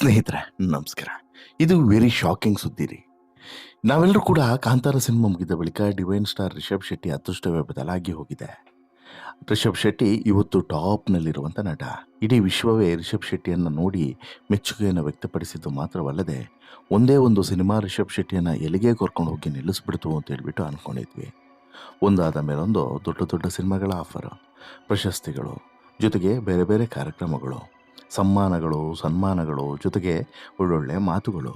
ಸ್ನೇಹಿತರೆ, ನಮಸ್ಕಾರ. ಇದು ವೆರಿ ಶಾಕಿಂಗ್ ಸುದ್ದಿ ರೀ. ನಾವೆಲ್ಲರೂ ಕೂಡ ಕಾಂತಾರ ಸಿನಿಮಾ ಮುಗಿದ ಬಳಿಕ ಡಿವೈನ್ ಸ್ಟಾರ್ ರಿಷಬ್ ಶೆಟ್ಟಿ ಅದೃಷ್ಟವೇ ಬದಲಾಗಿ ಹೋಗಿದೆ. ರಿಷಬ್ ಶೆಟ್ಟಿ ಇವತ್ತು ಟಾಪ್ನಲ್ಲಿರುವಂಥ ನಟ. ಇಡೀ ವಿಶ್ವವೇ ರಿಷಬ್ ಶೆಟ್ಟಿಯನ್ನು ನೋಡಿ ಮೆಚ್ಚುಗೆಯನ್ನು ವ್ಯಕ್ತಪಡಿಸಿದ್ದು ಮಾತ್ರವಲ್ಲದೆ, ಒಂದೇ ಒಂದು ಸಿನಿಮಾ ರಿಷಬ್ ಶೆಟ್ಟಿಯನ್ನು ಎಲ್ಲಿಗೆ ಕರ್ಕೊಂಡು ಹೋಗಿ ನಿಲ್ಲಿಸ್ಬಿಡ್ತು ಅಂತ ಹೇಳ್ಬಿಟ್ಟು ಅಂದ್ಕೊಂಡಿದ್ವಿ ಒಂದಾದ ಮೇಲೊಂದು ದೊಡ್ಡ ದೊಡ್ಡ ಸಿನಿಮಾಗಳ ಆಫರ್, ಪ್ರಶಸ್ತಿಗಳು, ಜೊತೆಗೆ ಬೇರೆ ಬೇರೆ ಕಾರ್ಯಕ್ರಮಗಳು. ಸಮ್ಮಾನಗಳು, ಸನ್ಮಾನಗಳು, ಜೊತೆಗೆ ಒಳ್ಳೊಳ್ಳೆ ಮಾತುಗಳು.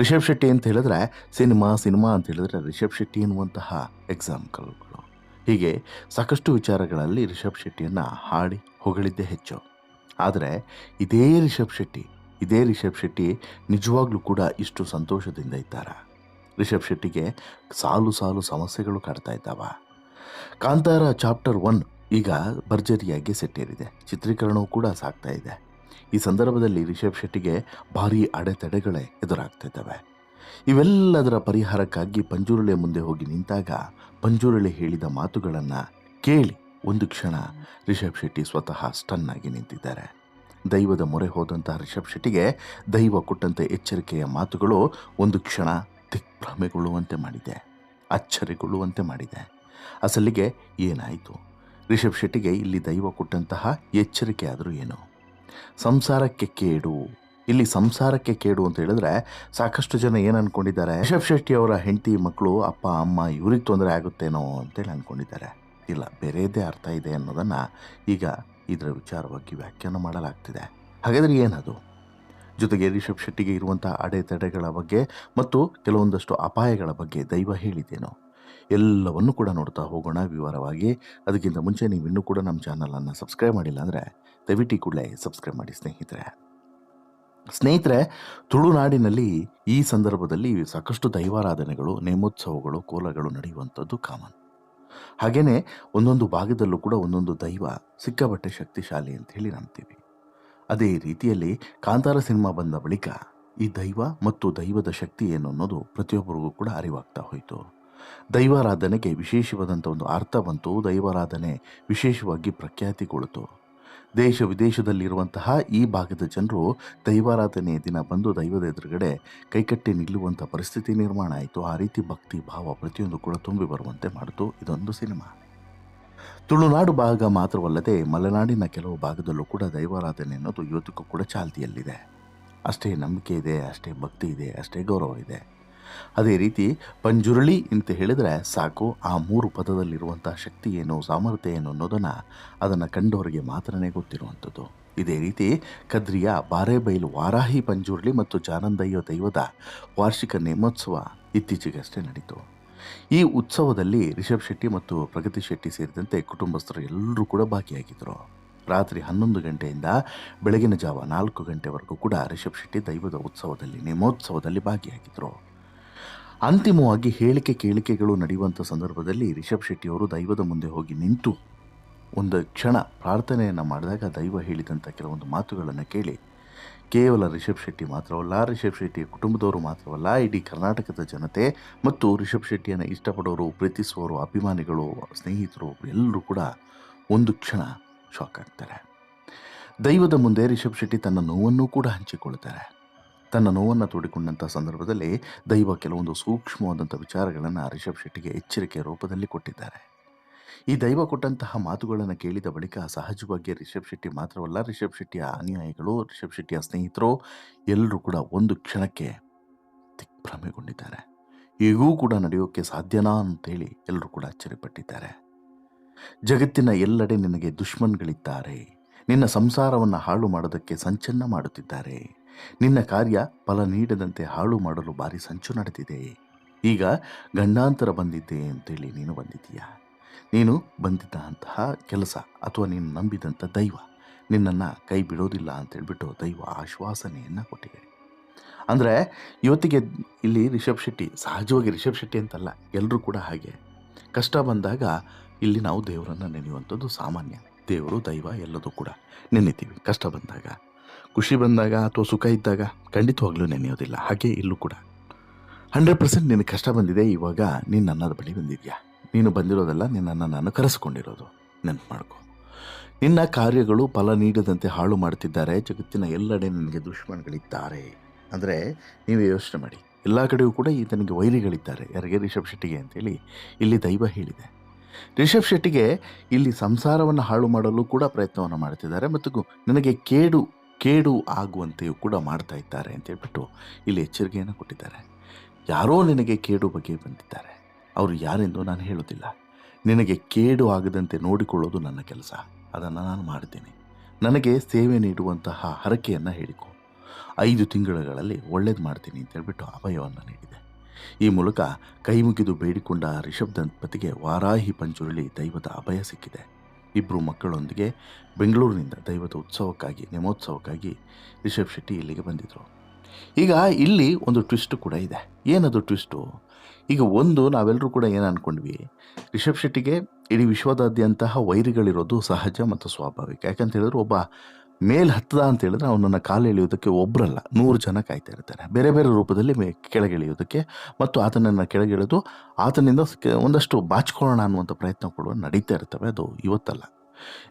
ರಿಷಬ್ ಶೆಟ್ಟಿ ಅಂತ ಹೇಳಿದ್ರೆ ಸಿನಿಮಾ ಸಿನಿಮಾ ಅಂತ ಹೇಳಿದ್ರೆ ರಿಷಬ್ ಶೆಟ್ಟಿ ಎನ್ನುವಂತಹ ಎಕ್ಸಾಂಪಲ್ಗಳು. ಹೀಗೆ ಸಾಕಷ್ಟು ವಿಚಾರಗಳಲ್ಲಿ ರಿಷಬ್ ಶೆಟ್ಟಿಯನ್ನು ಹಾಡಿ ಹೊಗಳಿದ್ದೇ ಹೆಚ್ಚು. ಆದರೆ ಇದೇ ರಿಷಬ್ ಶೆಟ್ಟಿ, ಇದೇ ರಿಷಬ್ ಶೆಟ್ಟಿ ನಿಜವಾಗ್ಲೂ ಕೂಡ ಇಷ್ಟು ಸಂತೋಷದಿಂದ ಇದ್ದಾರೆ? ರಿಷಬ್ ಶೆಟ್ಟಿಗೆ ಸಾಲು ಸಾಲು ಸಮಸ್ಯೆಗಳು ಕಾಡ್ತಾ ಇದ್ದಾವ? ಕಾಂತಾರ ಚಾಪ್ಟರ್ ಒನ್ ಈಗ ಭರ್ಜರಿಯಾಗಿ ಸೆಟ್ಟೇರಿದೆ. ಚಿತ್ರೀಕರಣವೂ ಕೂಡ ಸಾಗ್ತಾ ಇದೆ. ಈ ಸಂದರ್ಭದಲ್ಲಿ ರಿಷಬ್ ಶೆಟ್ಟಿಗೆ ಭಾರೀ ಅಡೆತಡೆಗಳೇ ಎದುರಾಗ್ತಿದ್ದಾವೆ. ಇವೆಲ್ಲದರ ಪರಿಹಾರಕ್ಕಾಗಿ ಪಂಜುರುಳೆ ಮುಂದೆ ಹೋಗಿ ನಿಂತಾಗ ಪಂಜುರುಳೆ ಹೇಳಿದ ಮಾತುಗಳನ್ನು ಕೇಳಿ ಒಂದು ಕ್ಷಣ ರಿಷಬ್ ಶೆಟ್ಟಿ ಸ್ವತಃ ಸ್ಟನ್ನಾಗಿ ನಿಂತಿದ್ದಾರೆ. ದೈವದ ಮೊರೆ ಹೋದಂತಹ ರಿಷಬ್ ಶೆಟ್ಟಿಗೆ ದೈವ ಕೊಟ್ಟಂತೆ ಎಚ್ಚರಿಕೆಯ ಮಾತುಗಳು ಒಂದು ಕ್ಷಣ ದಿಗ್ಭ್ರಮೆಗೊಳ್ಳುವಂತೆ ಮಾಡಿದೆ, ಅಚ್ಚರಿಗೊಳ್ಳುವಂತೆ ಮಾಡಿದೆ. ಅಸಲಿಗೆ ಏನಾಯಿತು? ರಿಷಬ್ ಶೆಟ್ಟಿಗೆ ಇಲ್ಲಿ ದೈವ ಕೊಟ್ಟಂತಹ ಎಚ್ಚರಿಕೆ ಆದರೂ ಏನು? ಸಂಸಾರಕ್ಕೆ ಕೇಡು. ಇಲ್ಲಿ ಸಂಸಾರಕ್ಕೆ ಕೇಡು ಅಂತ ಹೇಳಿದ್ರೆ ಸಾಕಷ್ಟು ಜನ ಏನು ಅನ್ಕೊಂಡಿದ್ದಾರೆ? ರಿಷಬ್ ಶೆಟ್ಟಿ ಅವರ ಹೆಂಡತಿ ಮಕ್ಕಳು ಅಪ್ಪ, ಅಮ್ಮ, ಇವ್ರಿಗೆ ತೊಂದರೆ ಆಗುತ್ತೇನೋ ಅಂತೇಳಿ ಅನ್ಕೊಂಡಿದ್ದಾರೆ. ಇಲ್ಲ, ಬೇರೆದೇ ಅರ್ಥ ಇದೆ ಅನ್ನೋದನ್ನು ಈಗ ಇದರ ವಿಚಾರವಾಗಿ ವ್ಯಾಖ್ಯಾನ ಮಾಡಲಾಗ್ತಿದೆ. ಹಾಗಾದರೆ ಏನದು? ಜೊತೆಗೆ ರಿಷಬ್ ಶೆಟ್ಟಿಗೆ ಇರುವಂಥ ಅಡೆತಡೆಗಳ ಬಗ್ಗೆ ಮತ್ತು ಕೆಲವೊಂದಷ್ಟು ಅಪಾಯಗಳ ಬಗ್ಗೆ ದೈವ ಹೇಳಿದ್ದೇನೋ? ಎಲ್ಲವನ್ನು ಕೂಡ ನೋಡ್ತಾ ಹೋಗೋಣ ವಿವರವಾಗಿ. ಅದಕ್ಕಿಂತ ಮುಂಚೆ ನೀವು ಇನ್ನೂ ಕೂಡ ನಮ್ಮ ಚಾನಲನ್ನು ಸಬ್ಸ್ಕ್ರೈಬ್ ಮಾಡಿಲ್ಲ ಅಂದರೆ ದಯವಿಟ್ಟು ಕೂಡಲೇ ಸಬ್ಸ್ಕ್ರೈಬ್ ಮಾಡಿ ಸ್ನೇಹಿತರೆ. ಸ್ನೇಹಿತರೆ, ತುಳುನಾಡಿನಲ್ಲಿ ಈ ಸಂದರ್ಭದಲ್ಲಿ ಸಾಕಷ್ಟು ದೈವಾರಾಧನೆಗಳು, ನೇಮೋತ್ಸವಗಳು, ಕೋಲಗಳು ನಡೆಯುವಂಥದ್ದು ಕಾಮನ್. ಹಾಗೆಯೇ ಒಂದೊಂದು ಭಾಗದಲ್ಲೂ ಕೂಡ ಒಂದೊಂದು ದೈವ ಸಿಕ್ಕಾಬಟ್ಟೆ ಶಕ್ತಿಶಾಲಿ ಅಂತ ಹೇಳಿ ನಂಬ್ತೀವಿ. ಅದೇ ರೀತಿಯಲ್ಲಿ ಕಾಂತಾರ ಸಿನಿಮಾ ಬಂದ ಬಳಿಕ ಈ ದೈವ ಮತ್ತು ದೈವದ ಶಕ್ತಿ ಏನು ಅನ್ನೋದು ಪ್ರತಿಯೊಬ್ಬರಿಗೂ ಕೂಡ ಅರಿವಾಗ್ತಾ ಹೋಯಿತು. ದೈವಾರಾಧನೆಗೆ ವಿಶೇಷವಾದಂಥ ಒಂದು ಅರ್ಥ ಬಂತು. ದೈವಾರಾಧನೆ ವಿಶೇಷವಾಗಿ ಪ್ರಖ್ಯಾತಿಗೊಳ್ತು ದೇಶ ವಿದೇಶದಲ್ಲಿರುವಂತಹ ಈ ಭಾಗದ ಜನರು ದೈವಾರಾಧನೆಯ ದಿನ ಬಂದು ದೈವದ ಎದುರುಗಡೆ ಕೈಕಟ್ಟಿ ನಿಲ್ಲುವಂಥ ಪರಿಸ್ಥಿತಿ ನಿರ್ಮಾಣ ಆಯಿತು. ಆ ರೀತಿ ಭಕ್ತಿ ಭಾವ ಪ್ರತಿಯೊಂದು ಕೂಡ ತುಂಬಿ ಬರುವಂತೆ ಮಾಡಿತು. ಇದೊಂದು ಸಿನಿಮಾ. ತುಳುನಾಡು ಭಾಗ ಮಾತ್ರವಲ್ಲದೆ ಮಲೆನಾಡಿನ ಕೆಲವು ಭಾಗದಲ್ಲೂ ಕೂಡ ದೈವಾರಾಧನೆ ಅನ್ನೋದು ಇವತ್ತಿಗೂ ಕೂಡ ಚಾಲ್ತಿಯಲ್ಲಿದೆ. ಅಷ್ಟೇ ನಂಬಿಕೆ ಇದೆ, ಅಷ್ಟೇ ಭಕ್ತಿ ಇದೆ, ಅಷ್ಟೇ ಗೌರವ ಇದೆ. ಅದೇ ರೀತಿ ಪಂಜುರುಳಿ ಅಂತ ಹೇಳಿದರೆ ಸಾಕು, ಆ ಮೂರು ಪದದಲ್ಲಿರುವಂಥ ಶಕ್ತಿ ಏನು ಸಾಮರ್ಥ್ಯ ಏನು ಅನ್ನೋದನ್ನು ಅದನ್ನು ಕಂಡವರಿಗೆ ಮಾತ್ರನೇ ಗೊತ್ತಿರುವಂಥದ್ದು. ಇದೇ ರೀತಿ ಕದ್ರಿಯ ಬಾರೇಬೈಲು ವಾರಾಹಿ ಪಂಜುರುಳಿ ಮತ್ತು ಜಾನಂದಯ್ಯ ದೈವದ ವಾರ್ಷಿಕ ನೇಮೋತ್ಸವ ಇತ್ತೀಚೆಗಷ್ಟೇ ನಡೀತು. ಈ ಉತ್ಸವದಲ್ಲಿ ರಿಷಬ್ ಶೆಟ್ಟಿ ಮತ್ತು ಪ್ರಗತಿ ಶೆಟ್ಟಿ ಸೇರಿದಂತೆ ಕುಟುಂಬಸ್ಥರು ಎಲ್ಲರೂ ಕೂಡ ಭಾಗಿಯಾಗಿದ್ದರು ರಾತ್ರಿ ಹನ್ನೊಂದು ಗಂಟೆಯಿಂದ ಬೆಳಗಿನ ಜಾವ ನಾಲ್ಕು ಗಂಟೆವರೆಗೂ ಕೂಡ ರಿಷಬ್ ಶೆಟ್ಟಿ ದೈವದ ಉತ್ಸವದಲ್ಲಿ, ನೇಮೋತ್ಸವದಲ್ಲಿ ಭಾಗಿಯಾಗಿದ್ದರು ಅಂತಿಮವಾಗಿ ಹೇಳಿಕೆ ಕೇಳಿಕೆಗಳು ನಡೆಯುವಂಥ ಸಂದರ್ಭದಲ್ಲಿ ರಿಷಬ್ ಶೆಟ್ಟಿಯವರು ದೈವದ ಮುಂದೆ ಹೋಗಿ ನಿಂತು ಒಂದು ಕ್ಷಣ ಪ್ರಾರ್ಥನೆಯನ್ನು ಮಾಡಿದಾಗ ದೈವ ಹೇಳಿದಂಥ ಕೆಲವೊಂದು ಮಾತುಗಳನ್ನು ಕೇಳಿ, ಕೇವಲ ರಿಷಬ್ ಶೆಟ್ಟಿ ಮಾತ್ರವಲ್ಲ, ರಿಷಬ್ ಶೆಟ್ಟಿ ಕುಟುಂಬದವರು ಮಾತ್ರವಲ್ಲ, ಇಡೀ ಕರ್ನಾಟಕದ ಜನತೆ ಮತ್ತು ರಿಷಬ್ ಶೆಟ್ಟಿಯನ್ನು ಇಷ್ಟಪಡೋರು, ಪ್ರೀತಿಸುವವರು, ಅಭಿಮಾನಿಗಳು, ಸ್ನೇಹಿತರು ಎಲ್ಲರೂ ಕೂಡ ಒಂದು ಕ್ಷಣ ಶಾಕ್ ಆಗ್ತಾರೆ. ದೈವದ ಮುಂದೆ ರಿಷಬ್ ಶೆಟ್ಟಿ ತನ್ನ ನೋವನ್ನು ಕೂಡ ಹಂಚಿಕೊಳ್ತಾರೆ ತನ್ನ ನೋವನ್ನು ತೋಡಿಕೊಂಡಂಥ ಸಂದರ್ಭದಲ್ಲಿ ದೈವ ಕೆಲವೊಂದು ಸೂಕ್ಷ್ಮವಾದಂಥ ವಿಚಾರಗಳನ್ನು ರಿಷಬ್ ಶೆಟ್ಟಿಗೆ ಎಚ್ಚರಿಕೆಯ ರೂಪದಲ್ಲಿ ಕೊಟ್ಟಿದ್ದಾರೆ. ಈ ದೈವ ಕೊಟ್ಟಂತಹ ಮಾತುಗಳನ್ನು ಕೇಳಿದ ಬಳಿಕ ಸಹಜವಾಗಿ ರಿಷಬ್ ಶೆಟ್ಟಿ ಮಾತ್ರವಲ್ಲ, ರಿಷಬ್ ಶೆಟ್ಟಿಯ ಅನುಯಾಯಿಗಳು, ರಿಷಬ್ ಶೆಟ್ಟಿಯ ಸ್ನೇಹಿತರು ಎಲ್ಲರೂ ಕೂಡ ಒಂದು ಕ್ಷಣಕ್ಕೆ ದಿಗ್ಭ್ರಮೆಗೊಂಡಿದ್ದಾರೆ. ಈಗೂ ಕೂಡ ನಡೆಯೋಕ್ಕೆ ಸಾಧ್ಯನಾ ಅಂತೇಳಿ ಎಲ್ಲರೂ ಕೂಡ ಅಚ್ಚರಿಪಟ್ಟಿದ್ದಾರೆ. ಜಗತ್ತಿನ ಎಲ್ಲೆಡೆ ನಿನಗೆ ದುಶ್ಮನ್ಗಳಿದ್ದಾರೆ. ನಿನ್ನ ಸಂಸಾರವನ್ನು ಹಾಳು ಮಾಡೋದಕ್ಕೆ ಸಂಚನ್ನ ಮಾಡುತ್ತಿದ್ದಾರೆ. ನಿನ್ನ ಕಾರ್ಯ ಫಲ ನೀಡದಂತೆ ಹಾಳು ಮಾಡಲು ಭಾರಿ ಸಂಚು ನಡೆದಿದೆ. ಈಗ ಗಂಡಾಂತರ ಬಂದಿದ್ದೆ ಅಂತೇಳಿ ನೀನು ಬಂದಿದ್ದೀಯ? ನೀನು ಬಂದಿದ್ದ ಅಂತಹ ಕೆಲಸ ಅಥವಾ ನೀನು ನಂಬಿದಂಥ ದೈವ ನಿನ್ನನ್ನು ಕೈ ಬಿಡೋದಿಲ್ಲ ಅಂತೇಳ್ಬಿಟ್ಟು ದೈವ ಆಶ್ವಾಸನೆಯನ್ನು ಕೊಟ್ಟಿದೆ. ಅಂದರೆ ಇವತ್ತಿಗೆ ಇಲ್ಲಿ ರಿಷಬ್ ಶೆಟ್ಟಿ, ಸಹಜವಾಗಿ ರಿಷಬ್ ಶೆಟ್ಟಿ ಅಂತಲ್ಲ ಎಲ್ಲರೂ ಕೂಡ ಹಾಗೆ. ಕಷ್ಟ ಬಂದಾಗ ಇಲ್ಲಿ ನಾವು ದೇವರನ್ನು ನೆನೆಯುವಂಥದ್ದು ಸಾಮಾನ್ಯ. ದೇವರು, ದೈವ ಎಲ್ಲದೂ ಕೂಡ ನೆನೆತೀವಿ ಕಷ್ಟ ಬಂದಾಗ. ಖುಷಿ ಬಂದಾಗ ಅಥವಾ ಸುಖ ಇದ್ದಾಗ ಖಂಡಿತವಾಗ್ಲೂ ನೆನೆಯೋದಿಲ್ಲ ಹಾಗೆ ಇಲ್ಲೂ ಕೂಡ. ಹಂಡ್ರೆಡ್ ಪರ್ಸೆಂಟ್ ನಿನಗೆ ಕಷ್ಟ ಬಂದಿದೆ, ಇವಾಗ ನೀನು ನನ್ನದ ಬಳಿ ಬಂದಿದ್ಯಾ? ನೀನು ಬಂದಿರೋದಲ್ಲ ನಿನ್ನನ್ನು ನಾನು ಕರೆಸ್ಕೊಂಡಿರೋದು. ನೆನಪು ಮಾಡ್ಕೊ ನಿನ್ನ ಕಾರ್ಯಗಳು ಫಲ ನೀಡದಂತೆ ಹಾಳು ಮಾಡ್ತಿದ್ದಾರೆ, ಜಗತ್ತಿನ ಎಲ್ಲೆಡೆ ನನಗೆ ದುಶ್ಮನ್ಗಳಿದ್ದಾರೆ ಅಂದರೆ ನೀವು ಯೋಚನೆ ಮಾಡಿ. ಎಲ್ಲ ಕಡೆಯೂ ಕೂಡ ಈತನಿಗೆ ವೈರಿಗಳಿದ್ದಾರೆ. ಯಾರಿಗೆ? ರಿಷಬ್ ಶೆಟ್ಟಿಗೆ ಅಂತೇಳಿ ಇಲ್ಲಿ ದೈವ ಹೇಳಿದೆ. ರಿಷಬ್ ಶೆಟ್ಟಿಗೆ ಇಲ್ಲಿ ಸಂಸಾರವನ್ನು ಹಾಳು ಮಾಡಲು ಕೂಡ ಪ್ರಯತ್ನವನ್ನು ಮಾಡ್ತಿದ್ದಾರೆ ಮತ್ತು ನಿನಗೆ ಕೇಡು ಕೇಡು ಆಗುವಂತೆಯೂ ಕೂಡ ಮಾಡ್ತಾ ಇದ್ದಾರೆ ಅಂತ ಹೇಳ್ಬಿಟ್ಟು ಇಲ್ಲಿ ಎಚ್ಚರಿಕೆಯನ್ನು ಕೊಟ್ಟಿದ್ದಾರೆ. ಯಾರೋ ನಿನಗೆ ಕೇಡು ಬಗ್ಗೆ ಬಂದಿದ್ದಾರೆ. ಅವರು ಯಾರೆಂದು ನಾನು ಹೇಳೋದಿಲ್ಲ. ನಿನಗೆ ಕೇಡು ಆಗದಂತೆ ನೋಡಿಕೊಳ್ಳೋದು ನನ್ನ ಕೆಲಸ. ಅದನ್ನು ನಾನು ಮಾಡ್ತೀನಿ. ನನಗೆ ಸೇವೆ ನೀಡುವಂತಹ ಹರಕೆಯನ್ನು ಹೇಳಿಕೊ. ಐದು ತಿಂಗಳುಗಳಲ್ಲಿ ಒಳ್ಳೇದು ಮಾಡ್ತೀನಿ ಅಂತ ಹೇಳ್ಬಿಟ್ಟು ಅಭಯವನ್ನು ನೀಡಿದೆ. ಈ ಮೂಲಕ ಕೈ ಮುಗಿದು ಬೇಡಿಕೊಂಡ ರಿಷಬ್ ದಂಪತಿಗೆ ವಾರಾಹಿ ಪಂಚುರುಳಿ ದೈವದ ಅಭಯ ಸಿಕ್ಕಿದೆ. ಇಬ್ಬರು ಮಕ್ಕಳೊಂದಿಗೆ ಬೆಂಗಳೂರಿನಿಂದ ದೈವದ ಉತ್ಸವಕ್ಕಾಗಿ, ನೇಮೋತ್ಸವಕ್ಕಾಗಿ ರಿಷಬ್ ಶೆಟ್ಟಿ ಇಲ್ಲಿಗೆ ಬಂದಿದ್ದರು ಈಗ ಇಲ್ಲಿ ಒಂದು ಟ್ವಿಸ್ಟ್ ಕೂಡ ಇದೆ. ಏನದು ಟ್ವಿಸ್ಟು? ಈಗ ಒಂದು ನಾವೆಲ್ಲರೂ ಕೂಡ ಏನು ಅಂದ್ಕೊಂಡ್ವಿ ರಿಷಬ್ ಶೆಟ್ಟಿಗೆ ಇಡೀ ವಿಶ್ವದಾದ್ಯಂತಹ ವೈರಿಗಳಿರೋದು ಸಹಜ ಮತ್ತು ಸ್ವಾಭಾವಿಕ. ಯಾಕಂತ ಹೇಳಿದ್ರೆ ಒಬ್ಬ ಮೇಲ್ ಹತ್ತದ ಅಂತ ಹೇಳಿದ್ರೆ ಅವನನ್ನು ಕಾಲು ಎಳೆಯೋದಕ್ಕೆ ಒಬ್ಬರಲ್ಲ ನೂರು ಜನ ಕಾಯ್ತಾ ಇರ್ತಾರೆ. ಬೇರೆ ಬೇರೆ ರೂಪದಲ್ಲಿ ಮೇ ಮತ್ತು ಆತನನ್ನು ಕೆಳಗಿಳಿದು ಆತನಿಂದ ಒಂದಷ್ಟು ಬಾಚ್ಕೊಳ್ಳೋಣ ಅನ್ನುವಂಥ ಪ್ರಯತ್ನ ಕೂಡ ನಡೀತಾ ಇರ್ತವೆ. ಅದು ಇವತ್ತಲ್ಲ.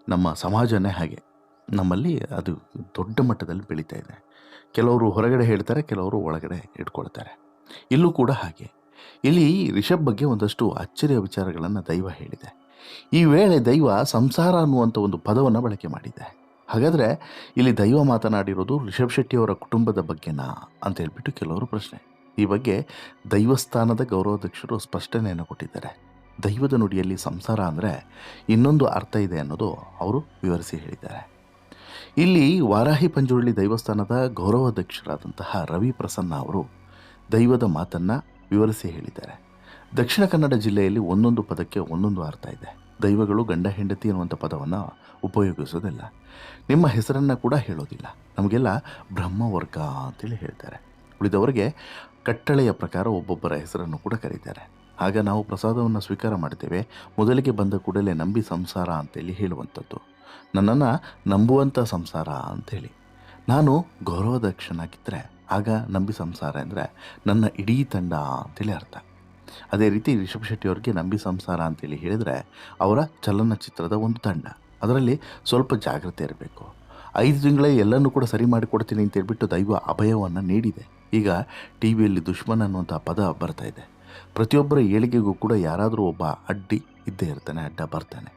ನಮ್ಮ ಸಮಾಜನೇ ಹಾಗೆ. ನಮ್ಮಲ್ಲಿ ಅದು ದೊಡ್ಡ ಮಟ್ಟದಲ್ಲಿ ಬೆಳೀತಾ ಇದೆ. ಕೆಲವರು ಹೊರಗಡೆ ಹೇಳ್ತಾರೆ, ಕೆಲವರು ಒಳಗಡೆ ಇಟ್ಕೊಳ್ತಾರೆ. ಇಲ್ಲೂ ಕೂಡ ಹಾಗೆ. ಇಲ್ಲಿ ರಿಷಬ್ ಬಗ್ಗೆ ಒಂದಷ್ಟು ಅಚ್ಚರಿಯ ವಿಚಾರಗಳನ್ನು ದೈವ ಹೇಳಿದೆ. ಈ ವೇಳೆ ದೈವ ಸಂಸಾರ ಅನ್ನುವಂಥ ಒಂದು ಪದವನ್ನು ಬಳಕೆ ಮಾಡಿದೆ. ಹಾಗಾದರೆ ಇಲ್ಲಿ ದೈವ ಮಾತನಾಡಿರೋದು ರಿಷಬ್ ಶೆಟ್ಟಿಯವರ ಕುಟುಂಬದ ಬಗ್ಗೆನಾ ಅಂತ ಹೇಳ್ಬಿಟ್ಟು ಕೆಲವರು ಪ್ರಶ್ನೆ. ಈ ಬಗ್ಗೆ ದೈವಸ್ಥಾನದ ಗೌರವಾಧ್ಯಕ್ಷರು ಸ್ಪಷ್ಟನೆಯನ್ನು ಕೊಟ್ಟಿದ್ದಾರೆ. ದೈವದ ನುಡಿಯಲ್ಲಿ ಸಂಸಾರ ಅಂದರೆ ಇನ್ನೊಂದು ಅರ್ಥ ಇದೆ ಅನ್ನೋದು ಅವರು ವಿವರಿಸಿ ಹೇಳಿದ್ದಾರೆ. ಇಲ್ಲಿ ವಾರಾಹಿ ಪಂಜುರುಳಿ ದೈವಸ್ಥಾನದ ಗೌರವಾಧ್ಯಕ್ಷರಾದಂತಹ ರವಿ ಪ್ರಸನ್ನ ಅವರು ದೈವದ ಮಾತನ್ನು ವಿವರಿಸಿ ಹೇಳಿದ್ದಾರೆ. ದಕ್ಷಿಣ ಕನ್ನಡ ಜಿಲ್ಲೆಯಲ್ಲಿ ಒಂದೊಂದು ಪದಕ್ಕೆ ಒಂದೊಂದು ಅರ್ಥ ಇದೆ. ದೈವಗಳು ಗಂಡ ಹೆಂಡತಿ ಅನ್ನುವಂಥ ಪದವನ್ನು ಉಪಯೋಗಿಸೋದಿಲ್ಲ. ನಿಮ್ಮ ಹೆಸರನ್ನು ಕೂಡ ಹೇಳೋದಿಲ್ಲ. ನಮಗೆಲ್ಲ ಬ್ರಹ್ಮವರ್ಗ ಅಂತೇಳಿ ಹೇಳ್ತಾರೆ. ಉಳಿದವರಿಗೆ ಕಟ್ಟಳೆಯ ಪ್ರಕಾರ ಒಬ್ಬೊಬ್ಬರ ಹೆಸರನ್ನು ಕೂಡ ಕರೀತಾರೆ. ಆಗ ನಾವು ಪ್ರಸಾದವನ್ನು ಸ್ವೀಕಾರ ಮಾಡ್ತೇವೆ. ಮೊದಲಿಗೆ ಬಂದ ಕೂಡಲೇ ನಂಬಿ ಸಂಸಾರ ಅಂತೇಳಿ ಹೇಳುವಂಥದ್ದು. ನನ್ನನ್ನು ನಂಬುವಂಥ ಸಂಸಾರ ಅಂಥೇಳಿ ನಾನು ಗೌರವದಕ್ಷನಾಗಿದ್ದರೆ ಆಗ ನಂಬಿ ಸಂಸಾರ ಅಂದರೆ ನನ್ನ ಇಡೀ ತಂಡ ಅಂತೇಳಿ ಅರ್ಥ. ಅದೇ ರೀತಿ ರಿಷಬ್ ಶೆಟ್ಟಿ ಅವ್ರಿಗೆ ನಂಬಿ ಸಂಸಾರ ಅಂತೇಳಿ ಹೇಳಿದರೆ ಅವರ ಚಲನಚಿತ್ರದ ಒಂದು ತಂಡ. ಅದರಲ್ಲಿ ಸ್ವಲ್ಪ ಜಾಗ್ರತೆ ಇರಬೇಕು. ಐದು ತಿಂಗಳೇ ಎಲ್ಲನೂ ಕೂಡ ಸರಿ ಮಾಡಿಕೊಡ್ತೀನಿ ಅಂತ ಹೇಳ್ಬಿಟ್ಟು ದೈವ ಅಭಯವನ್ನು ನೀಡಿದೆ. ಈಗ ಟಿ ವಿಯಲ್ಲಿ ದುಶ್ಮನ್ ಅನ್ನುವಂಥ ಪದ ಬರ್ತಾ ಇದೆ. ಪ್ರತಿಯೊಬ್ಬರ ಏಳಿಗೆಗೂ ಕೂಡ ಯಾರಾದರೂ ಒಬ್ಬ ಅಡ್ಡಿ ಇದ್ದೇ ಇರ್ತಾನೆ, ಅಡ್ಡ ಬರ್ತಾನೆ.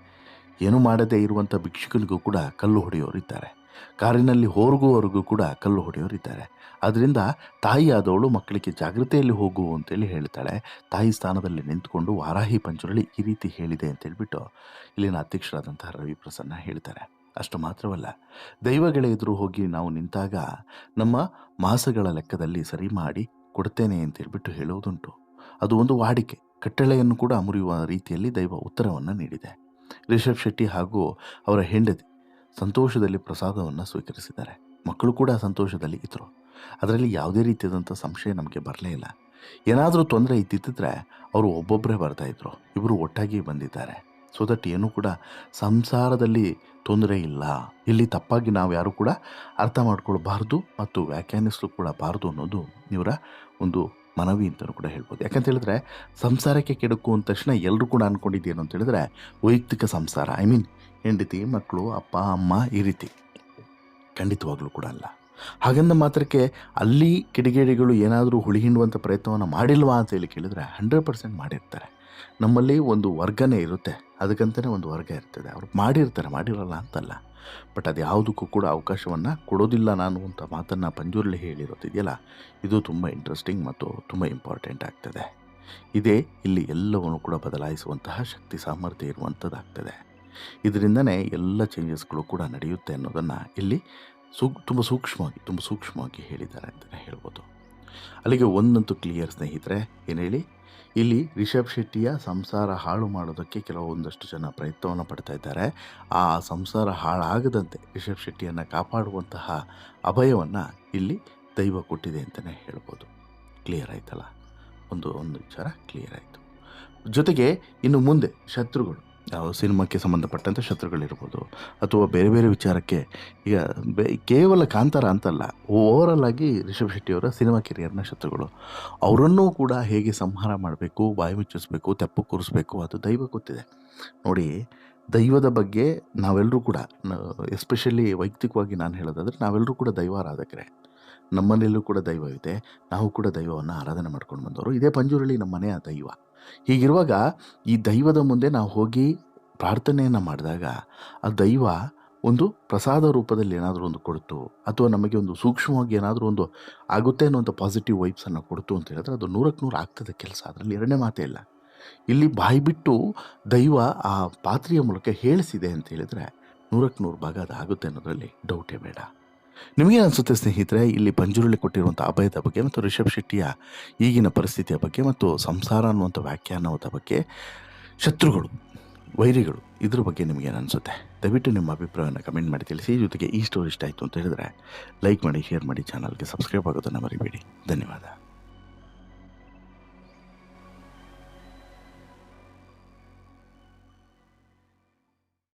ಏನು ಮಾಡದೇ ಇರುವಂಥ ಭಿಕ್ಷುಕನಿಗೂ ಕೂಡ ಕಲ್ಲು ಹೊಡೆಯೋರು ಇದ್ದಾರೆ ಕಾರಿನಲ್ಲಿ ಹೋಗುವವರೆಗೂ ಕೂಡ ಕಲ್ಲು ಹೊಡೆಯೋರಿದ್ದಾರೆ. ಅದರಿಂದ ತಾಯಿಯಾದವಳು ಮಕ್ಕಳಿಗೆ ಜಾಗೃತೆಯಲ್ಲಿ ಹೋಗು ಅಂತೇಳಿ ಹೇಳ್ತಾಳೆ. ತಾಯಿ ಸ್ಥಾನದಲ್ಲಿ ನಿಂತ್ಕೊಂಡು ವಾರಾಹಿ ಪಂಚುರಳಿ ಈ ರೀತಿ ಹೇಳಿದೆ ಅಂತ ಹೇಳಿಬಿಟ್ಟು ಇಲ್ಲಿನ ಅಧ್ಯಕ್ಷರಾದಂತಹ ರವಿ ಪ್ರಸನ್ನ ಹೇಳ್ತಾರೆ. ಅಷ್ಟು ಮಾತ್ರವಲ್ಲ, ದೈವಗಳ ಎದುರು ಹೋಗಿ ನಾವು ನಿಂತಾಗ ನಮ್ಮ ಮಾಸಗಳ ಲೆಕ್ಕದಲ್ಲಿ ಸರಿ ಮಾಡಿ ಕೊಡ್ತೇನೆ ಅಂತ ಹೇಳಿಬಿಟ್ಟು ಹೇಳುವುದುಂಟು ಅದು ಒಂದು ವಾಡಿಕೆ. ಕಟ್ಟಳೆಯನ್ನು ಕೂಡ ಮುರಿಯುವ ರೀತಿಯಲ್ಲಿ ದೈವ ಉತ್ತರವನ್ನು ನೀಡಿದೆ. ರಿಷಬ್ ಶೆಟ್ಟಿ ಹಾಗೂ ಅವರ ಹೆಂಡತಿ ಸಂತೋಷದಲ್ಲಿ ಪ್ರಸಾದವನ್ನು ಸ್ವೀಕರಿಸಿದ್ದಾರೆ. ಮಕ್ಕಳು ಕೂಡ ಸಂತೋಷದಲ್ಲಿ ಇದ್ದರು ಅದರಲ್ಲಿ ಯಾವುದೇ ರೀತಿಯಾದಂಥ ಸಂಶಯ ನಮಗೆ ಬರಲೇ ಇಲ್ಲ. ಏನಾದರೂ ತೊಂದರೆ ಇದ್ದಿದ್ದರೆ ಅವರು ಒಬ್ಬೊಬ್ಬರೇ ಬರ್ತಾ ಇದ್ರು. ಇಬ್ಬರು ಒಟ್ಟಾಗಿ ಬಂದಿದ್ದಾರೆ. ಸೊ ದಟ್ ಏನೂ ಕೂಡ ಸಂಸಾರದಲ್ಲಿ ತೊಂದರೆ ಇಲ್ಲ. ಇಲ್ಲಿ ತಪ್ಪಾಗಿ ನಾವು ಯಾರು ಕೂಡ ಅರ್ಥ ಮಾಡ್ಕೊಳ್ಬಾರ್ದು ಮತ್ತು ವ್ಯಾಖ್ಯಾನಿಸಲು ಕೂಡ ಬಾರದು ಅನ್ನೋದು ಇವರ ಒಂದು ಮನವಿ ಅಂತಲೂ ಕೂಡ ಹೇಳ್ಬೋದು. ಯಾಕಂತ ಹೇಳಿದ್ರೆ ಸಂಸಾರಕ್ಕೆ ಕೆಡುಕು ಅಂದ ತಕ್ಷಣ ಎಲ್ಲರೂ ಕೂಡ ಅಂದ್ಕೊಂಡಿದ್ದೇನು ಅಂತ ಹೇಳಿದ್ರೆ ವೈಯಕ್ತಿಕ ಸಂಸಾರ ಐ ಮೀನ್ ಹೆಂಡತಿ, ಮಕ್ಕಳು, ಅಪ್ಪ, ಅಮ್ಮ ಈ ರೀತಿ ಖಂಡಿತವಾಗ್ಲೂ ಕೂಡ ಅಲ್ಲ. ಹಾಗಂದ ಮಾತ್ರಕ್ಕೆ ಅಲ್ಲಿ ಕಿಡಿಗೇಡಿಗಳು ಏನಾದರೂ ಹುಳಿ ಹಿಂಡುವಂಥ ಪ್ರಯತ್ನವನ್ನು ಮಾಡಿಲ್ವಾ ಅಂತ ಹೇಳಿ ಕೇಳಿದರೆ ಹಂಡ್ರೆಡ್ ಪರ್ಸೆಂಟ್ ಮಾಡಿರ್ತಾರೆ. ನಮ್ಮಲ್ಲಿ ಒಂದು ವರ್ಗನೇ ಇರುತ್ತೆ. ಅದಕ್ಕಂತಲೇ ಒಂದು ವರ್ಗ ಇರ್ತದೆ. ಅವ್ರು ಮಾಡಿರ್ತಾರೆ, ಮಾಡಿರಲ್ಲ ಅಂತಲ್ಲ. ಬಟ್ ಅದು ಯಾವುದಕ್ಕೂ ಕೂಡ ಅವಕಾಶವನ್ನು ಕೊಡೋದಿಲ್ಲ ನಾನು ಅಂತ ಮಾತನ್ನು ಪಂಜುರ್ಲಿ ಹೇಳಿರೋದಿದೆಯಲ್ಲ? ಇದು ತುಂಬ ಇಂಟ್ರೆಸ್ಟಿಂಗ್ ಮತ್ತು ತುಂಬ ಇಂಪಾರ್ಟೆಂಟ್ ಆಗ್ತದೆ. ಇದೇ ಇಲ್ಲಿ ಎಲ್ಲವನ್ನು ಕೂಡ ಬದಲಾಯಿಸುವಂತಹ ಶಕ್ತಿ ಸಾಮರ್ಥ್ಯ ಇರುವಂಥದ್ದಾಗ್ತದೆ ಇದರಿಂದನೇ ಎಲ್ಲ ಚೇಂಜಸ್ಗಳು ಕೂಡ ನಡೆಯುತ್ತೆ ಅನ್ನೋದನ್ನು ಇಲ್ಲಿ ಸೂ ತುಂಬ ಸೂಕ್ಷ್ಮವಾಗಿ ತುಂಬ ಸೂಕ್ಷ್ಮವಾಗಿ ಹೇಳಿದ್ದಾರೆ ಅಂತಲೇ ಹೇಳ್ಬೋದು. ಅಲ್ಲಿಗೆ ಒಂದಂತೂ ಕ್ಲಿಯರ್ ಸ್ನೇಹಿತರೆ, ಏನು ಹೇಳಿ? ಇಲ್ಲಿ ರಿಷಬ್ ಶೆಟ್ಟಿಯ ಸಂಸಾರ ಹಾಳು ಮಾಡೋದಕ್ಕೆ ಕೆಲವೊಂದಷ್ಟು ಜನ ಪ್ರಯತ್ನವನ್ನು ಪಡ್ತಾ ಇದ್ದಾರೆ. ಆ ಸಂಸಾರ ಹಾಳಾಗದಂತೆ ರಿಷಬ್ ಶೆಟ್ಟಿಯನ್ನು ಕಾಪಾಡುವಂತಹ ಅಭಯವನ್ನು ಇಲ್ಲಿ ದೈವ ಕೊಟ್ಟಿದೆ ಅಂತಲೇ ಹೇಳ್ಬೋದು. ಕ್ಲಿಯರ್ ಆಯ್ತಲ್ಲ? ಒಂದು ಒಂದು ವಿಚಾರ ಕ್ಲಿಯರ್ ಆಯಿತು. ಜೊತೆಗೆ ಇನ್ನು ಮುಂದೆ ಶತ್ರುಗಳು. ಯಾವ ಸಿನಿಮಾಕ್ಕೆ ಸಂಬಂಧಪಟ್ಟಂಥ ಶತ್ರುಗಳಿರ್ಬೋದು. ಅಥವಾ ಬೇರೆ ಬೇರೆ ವಿಚಾರಕ್ಕೆ ಈಗ ಬೇ, ಕೇವಲ ಕಾಂತಾರ ಅಂತಲ್ಲ ಓವರಲ್ ಆಗಿ ರಿಷಬ್ ಶೆಟ್ಟಿಯವರ ಸಿನಿಮಾ ಕೆರಿಯರ್ನ ಶತ್ರುಗಳು. ಅವರನ್ನೂ ಕೂಡ ಹೇಗೆ ಸಂಹಾರ ಮಾಡಬೇಕು ಬಾಯಿ ಮುಚ್ಚಿಸ್ಬೇಕು, ತೆಪ್ಪು ಕೂರಿಸ್ಬೇಕು ಅದು ದೈವ ಗೊತ್ತಿದೆ. ನೋಡಿ, ದೈವದ ಬಗ್ಗೆ ನಾವೆಲ್ಲರೂ ಕೂಡ ಎಸ್ಪೆಷಲಿ ವೈಯಕ್ತಿಕವಾಗಿ ನಾನು ಹೇಳೋದಾದರೆ ನಾವೆಲ್ಲರೂ ಕೂಡ ದೈವಾರಾಧಕರೇ ನಮ್ಮನೆಯಲ್ಲೂ ಕೂಡ ದೈವವಿದೆ. ನಾವು ಕೂಡ ದೈವವನ್ನು ಆರಾಧನೆ ಮಾಡ್ಕೊಂಡು ಬಂದವರು. ಇದೇ ಪಂಜುರಳ್ಳಿ ನಮ್ಮ ಮನೆಯ ದೈವ. ಹೀಗಿರುವಾಗ ಈ ದೈವದ ಮುಂದೆ ನಾವು ಹೋಗಿ ಪ್ರಾರ್ಥನೆಯನ್ನು ಮಾಡಿದಾಗ ಆ ದೈವ ಒಂದು ಪ್ರಸಾದ ರೂಪದಲ್ಲಿ ಏನಾದರೂ ಒಂದು ಕೊಡ್ತು ಅಥವಾ ನಮಗೆ ಒಂದು ಸೂಕ್ಷ್ಮವಾಗಿ ಏನಾದರೂ ಒಂದು ಆಗುತ್ತೆ ಅನ್ನುವಂಥ ಪಾಸಿಟಿವ್ ವೈಬ್ಸನ್ನು ಕೊಡ್ತು ಅಂತ ಹೇಳಿದ್ರೆ ಅದು ನೂರಕ್ಕೆ ನೂರು ಆಗ್ತದೆ ಕೆಲಸ. ಅದರಲ್ಲಿ ಎರಡನೇ ಮಾತೇ ಇಲ್ಲ. ಇಲ್ಲಿ ಬಾಯಿ ಬಿಟ್ಟು ದೈವ ಆ ಪಾತ್ರೆಯ ಮೂಲಕ ಹೇಳಿಸಿದೆ ಅಂತ ಹೇಳಿದರೆ ನೂರಕ್ಕೆ ನೂರು ಭಾಗ ಅದು ಆಗುತ್ತೆ ಅನ್ನೋದರಲ್ಲಿ ಡೌಟೇ ಬೇಡ. ನಿಮಗೆ ಅನಿಸುತ್ತೆ ಸ್ನೇಹಿತರೆ, ಇಲ್ಲಿ ಪಂಜುರುಳಿ ಕೊಟ್ಟಿರುವಂಥ ಅಭಯದ ಬಗ್ಗೆ ಮತ್ತು ರಿಷಬ್ ಶೆಟ್ಟಿಯ ಈಗಿನ ಪರಿಸ್ಥಿತಿಯ ಬಗ್ಗೆ ಮತ್ತು ಸಂಸಾರ ಅನ್ನುವಂಥ ವ್ಯಾಖ್ಯಾನದ ಬಗ್ಗೆ ಶತ್ರುಗಳು, ವೈರಿಗಳು ಇದ್ರ ಬಗ್ಗೆ ನಿಮಗೇನು ಅನಿಸುತ್ತೆ ದಯವಿಟ್ಟು ನಿಮ್ಮ ಅಭಿಪ್ರಾಯವನ್ನು ಕಮೆಂಟ್ ಮಾಡಿ ತಿಳಿಸಿ. ಜೊತೆಗೆ ಈ ಸ್ಟೋರಿ ಇಷ್ಟ ಆಯಿತು ಅಂತ ಹೇಳಿದ್ರೆ ಲೈಕ್ ಮಾಡಿ, ಶೇರ್ ಮಾಡಿ, ಚಾನಲ್ಗೆ ಸಬ್ಸ್ಕ್ರೈಬ್ ಆಗೋದನ್ನು ಮರಿಬೇಡಿ. ಧನ್ಯವಾದ.